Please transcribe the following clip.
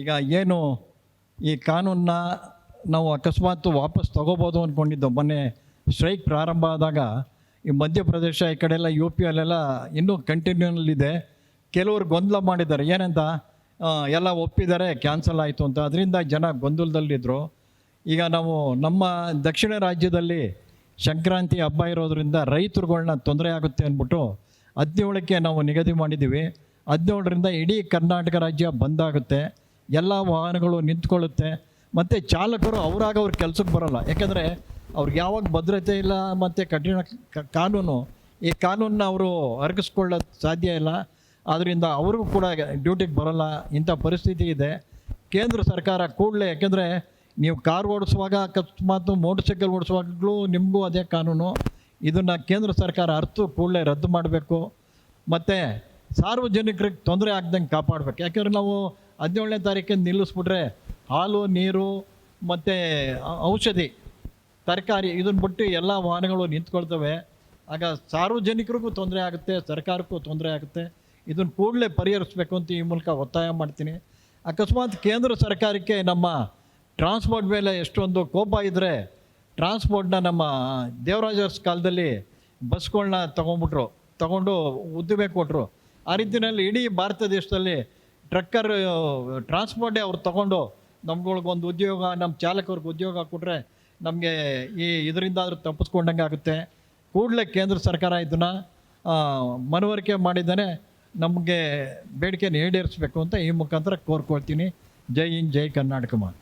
ಈಗ ಏನು ಈ ಕಾನೂನನ್ನ ನಾವು ಅಕಸ್ಮಾತ್ ವಾಪಸ್ ತಗೋಬೋದು ಅಂದ್ಕೊಂಡಿದ್ದೋ ಮೊನ್ನೆ ಸ್ಟ್ರೈಕ್ ಪ್ರಾರಂಭ ಆದಾಗ ಈ ಮಧ್ಯಪ್ರದೇಶ, ಈ ಕಡೆ ಎಲ್ಲ ಯು ಪಿ ಅಲ್ಲೆಲ್ಲ ಇನ್ನೂ ಕಂಟಿನ್ಯೂನಲ್ಲಿದೆ ಕೆಲವರು ಗೊಂದಲ ಮಾಡಿದ್ದಾರೆ. ಏನಂತ? ಎಲ್ಲ ಒಪ್ಪಿದ್ದಾರೆ ಕ್ಯಾನ್ಸಲ್ ಆಯಿತು ಅಂತ. ಅದರಿಂದ ಜನ ಗೊಂದಲದಲ್ಲಿದ್ದರು ಈಗ ನಾವು ನಮ್ಮ ದಕ್ಷಿಣ ರಾಜ್ಯದಲ್ಲಿ ಸಂಕ್ರಾಂತಿ ಹಬ್ಬ ಇರೋದರಿಂದ ರೈತರುಗಳನ್ನ ತೊಂದರೆ ಆಗುತ್ತೆ ಅಂದ್ಬಿಟ್ಟು ಹದಿನೇಳಕ್ಕೆ ನಾವು ನಿಗದಿ ಮಾಡಿದ್ದೀವಿ. ಹದಿನೇಳರಿಂದ ಇಡೀ ಕರ್ನಾಟಕ ರಾಜ್ಯ ಬಂದಾಗುತ್ತೆ ಎಲ್ಲ ವಾಹನಗಳು ನಿಂತ್ಕೊಳ್ಳುತ್ತೆ. ಮತ್ತು ಚಾಲಕರು ಅವರಾಗ ಅವ್ರ ಕೆಲಸಕ್ಕೆ ಬರೋಲ್ಲ. ಯಾಕೆಂದರೆ ಅವ್ರಿಗೆ ಯಾವಾಗ ಭದ್ರತೆ ಇಲ್ಲ ಮತ್ತು ಕಠಿಣ ಕಾನೂನು. ಈ ಕಾನೂನನ್ನ ಅವರು ಅರಗಿಸ್ಕೊಳ್ಳೋದು ಸಾಧ್ಯ ಇಲ್ಲ. ಆದ್ದರಿಂದ ಅವ್ರಿಗೂ ಕೂಡ ಡ್ಯೂಟಿಗೆ ಬರೋಲ್ಲ. ಇಂಥ ಪರಿಸ್ಥಿತಿ ಇದೆ. ಕೇಂದ್ರ ಸರ್ಕಾರ ಕೂಡಲೇ, ಯಾಕೆಂದರೆ ನೀವು ಕಾರ್ ಓಡಿಸುವಾಗ ಅಕಸ್ಮಾತ್ ಮೋಟರ್ ಸೈಕಲ್ ಓಡಿಸುವಾಗಲೂ ನಿಮಗೂ ಅದೇ ಕಾನೂನು. ಇದನ್ನು ಕೇಂದ್ರ ಸರ್ಕಾರ ಅರ್ಥ ಕೂಡಲೇ ರದ್ದು ಮಾಡಬೇಕು. ಮತ್ತು ಸಾರ್ವಜನಿಕರಿಗೆ ತೊಂದರೆ ಆಗ್ದಂಗೆ ಕಾಪಾಡಬೇಕು. ಯಾಕೆಂದರೆ ನಾವು ಹದಿನೇಳನೇ ತಾರೀಕಿಂದ ನಿಲ್ಲಿಸ್ಬಿಟ್ರೆ ಹಾಲು, ನೀರು ಮತ್ತು ಔಷಧಿ, ತರಕಾರಿ, ಇದನ್ನು ಬಿಟ್ಟು ಎಲ್ಲ ವಾಹನಗಳು ನಿಂತ್ಕೊಳ್ತವೆ. ಆಗ ಸಾರ್ವಜನಿಕರಿಗೂ ತೊಂದರೆ ಆಗುತ್ತೆ, ಸರ್ಕಾರಕ್ಕೂ ತೊಂದರೆ ಆಗುತ್ತೆ. ಇದನ್ನು ಕೂಡಲೇ ಪರಿಹರಿಸಬೇಕು ಅಂತ ಈ ಮೂಲಕ ಒತ್ತಾಯ ಮಾಡ್ತೀನಿ. ಅಕಸ್ಮಾತ್ ಕೇಂದ್ರ ಸರ್ಕಾರಕ್ಕೆ ನಮ್ಮ ಟ್ರಾನ್ಸ್ಪೋರ್ಟ್ ಮೇಲೆ ಎಷ್ಟೊಂದು ಕೋಪ ಇದ್ದರೆ ಟ್ರಾನ್ಸ್ಪೋರ್ಟ್ನ ನಮ್ಮ ದೇವರಾಜರ್ಸ್ ಕಾಲದಲ್ಲಿ ಬಸ್ಗಳನ್ನ ತೊಗೊಂಡ್ಬಿಟ್ರು, ತೊಗೊಂಡು ಉದ್ದಿಮೆ ಕೊಟ್ಟರು ಆ ರೀತಿಯಲ್ಲಿ ಇಡೀ ಭಾರತ ದೇಶದಲ್ಲಿ ಟ್ರಕ್ಕರ್ ಟ್ರಾನ್ಸ್ಪೋರ್ಟೇ ಅವ್ರು ತಗೊಂಡು ನಮ್ಗಳಿಗೊಂದು ಉದ್ಯೋಗ ನಮ್ಮ ಚಾಲಕರಿಗೆ ಉದ್ಯೋಗ ಕೊಟ್ಟರೆ ನಮಗೆ ಈ ಇದರಿಂದಾದರೂ ತಪ್ಪಿಸ್ಕೊಂಡಂಗೆ ಆಗುತ್ತೆ. ಕೂಡಲೇ ಕೇಂದ್ರ ಸರ್ಕಾರ ಇದನ್ನು ಮನವರಿಕೆ ಮಾಡಿದ್ದಾನೆ. ನಮಗೆ ಬೇಡಿಕೆಯನ್ನು ಈಡೇರಿಸಬೇಕು ಅಂತ ಈ ಮುಖಾಂತರ ಕೋರ್ಕೊಳ್ತೀನಿ. ಜೈ ಹಿಂದ್, ಜೈ ಕರ್ನಾಟಕ ಮಾತು.